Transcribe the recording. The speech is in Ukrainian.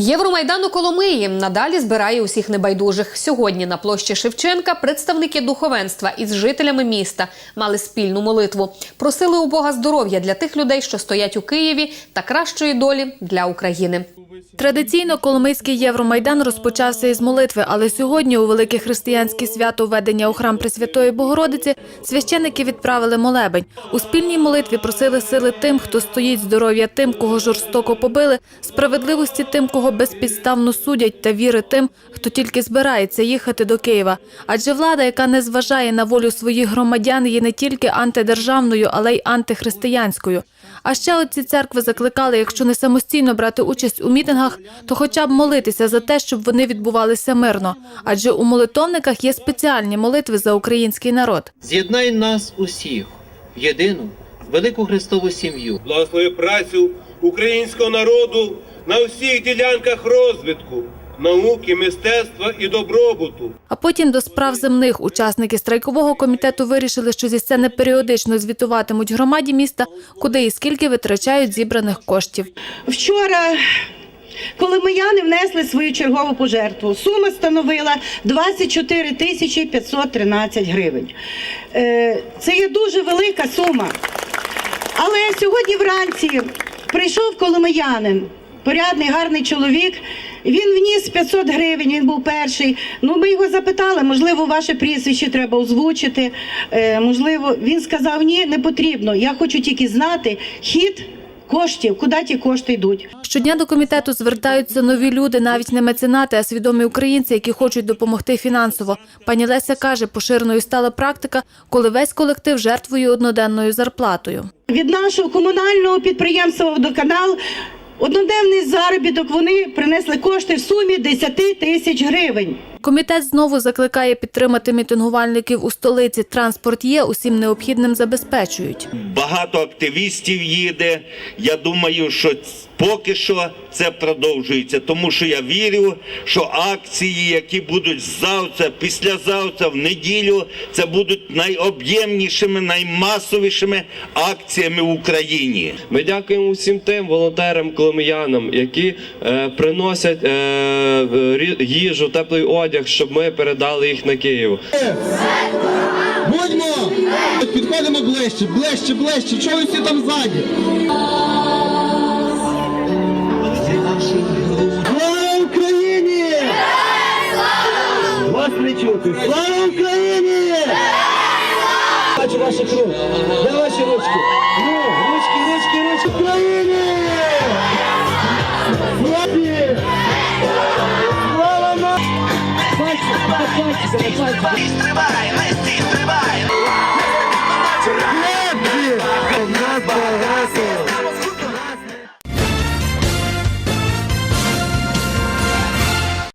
Євромайдан у Коломиї надалі збирає усіх небайдужих. Сьогодні на площі Шевченка представники духовенства із жителями міста мали спільну молитву. Просили у Бога здоров'я для тих людей, що стоять у Києві, та кращої долі для України. Традиційно Коломийський Євромайдан розпочався із молитви, але сьогодні у велике християнське свято введення у храм Пресвятої Богородиці священники відправили молебень. У спільній молитві просили сили тим, хто стоїть, здоров'я тим, кого жорстоко побили, справедливості тим, кого безпідставно судять, та віри тим, хто тільки збирається їхати до Києва. Адже влада, яка не зважає на волю своїх громадян, є не тільки антидержавною, але й антихристиянською. А ще оці церкви закликали, якщо не самостійно брати участь у мітингах, то хоча б молитися за те, щоб вони відбувалися мирно. Адже у молитовниках є спеціальні молитви за український народ. З'єднай нас усіх в єдину велику Христову сім'ю. благослови працю українського народу на всіх ділянках розвитку, науки, мистецтва і добробуту. А потім до справ земних учасники страйкового комітету вирішили, що зі сцени періодично звітуватимуть громаді міста, куди і скільки витрачають зібраних коштів. Вчора коломияни внесли свою чергову пожертву. Сума становила 24 тисячі 513 гривень. Е, Це є дуже велика сума. Але сьогодні вранці прийшов коломиянин, порядний, гарний чоловік. Він вніс 500 гривень, він був перший. Ну, ми його запитали, можливо, ваше прізвище треба озвучити. Е, можливо, він сказав, ні, не потрібно. Я хочу тільки знати хід коштів, куди ті кошти йдуть. Щодня до комітету звертаються нові люди, навіть не меценати, а свідомі українці, які хочуть допомогти фінансово. Пані Леся каже, поширеною стала практика, коли весь колектив жертвує одноденною зарплатою. Від нашого комунального підприємства «Водоканал» одноденний заробіток вони принесли кошти в сумі 10 тисяч гривень. Комітет знову закликає підтримати мітингувальників у столиці. Транспорт є, усім необхідним забезпечують. багато активістів їде. Я думаю, що поки що це продовжується, тому що я вірю, що акції, які будуть завтра, післязавтра, в неділю, це будуть найоб'ємнішими, наймасовішими акціями в Україні. Ми дякуємо всім тим волонтерам, коломиянам, які е, приносять е, їжу, теплий одяг, щоб ми передали їх на Київ. Будьмо! Підходимо ближче, ближче, ближче. Чого ви всі там ззаді? Слава Україні! Вас не чути. Слава Україні! Бачу ваших рук. Де ваші ручки? Ну, ручки, ручки, ручки. Україні! Залетай, не стривай, не стій, стривай.